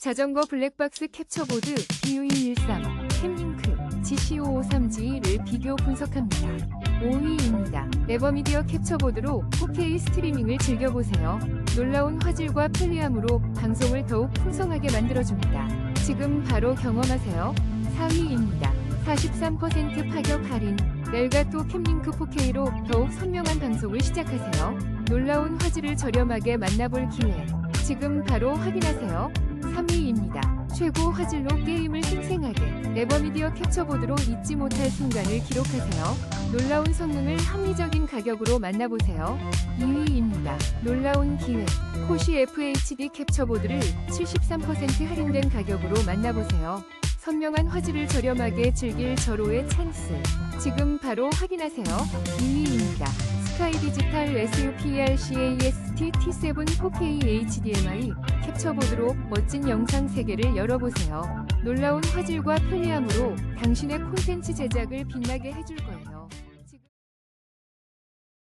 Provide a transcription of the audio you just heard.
자전거 블랙박스 캡처보드 BU213, 캠링크, GC553G를 비교 분석합니다. 5위입니다. 레버미디어 캡처보드로 4K 스트리밍을 즐겨보세요. 놀라운 화질과 편리함으로 방송을 더욱 풍성하게 만들어줍니다. 지금 바로 경험하세요. 4위입니다. 43% 파격 할인. 넬가또 캠링크 4K로 더욱 선명한 방송을 시작하세요. 놀라운 화질을 저렴하게 만나볼 기회. 지금 바로 확인하세요. 3위입니다. 최고 화질로 게임을 생생하게 레버미디어 캡처보드로 잊지 못할 순간을 기록하세요. 놀라운 성능을 합리적인 가격으로 만나보세요. 2위입니다. 놀라운 기회. 코시 FHD 캡처보드를 73% 할인된 가격으로 만나보세요. 선명한 화질을 저렴하게 즐길 절호의 찬스. 지금 바로 확인하세요. 2위입니다. 디지털 SUPR CAST T7 4K HDMI 캡처보드로 멋진 영상 세계를 열어보세요. 놀라운 화질과 편리함으로 당신의 콘텐츠 제작을 빛나게 해줄 거예요.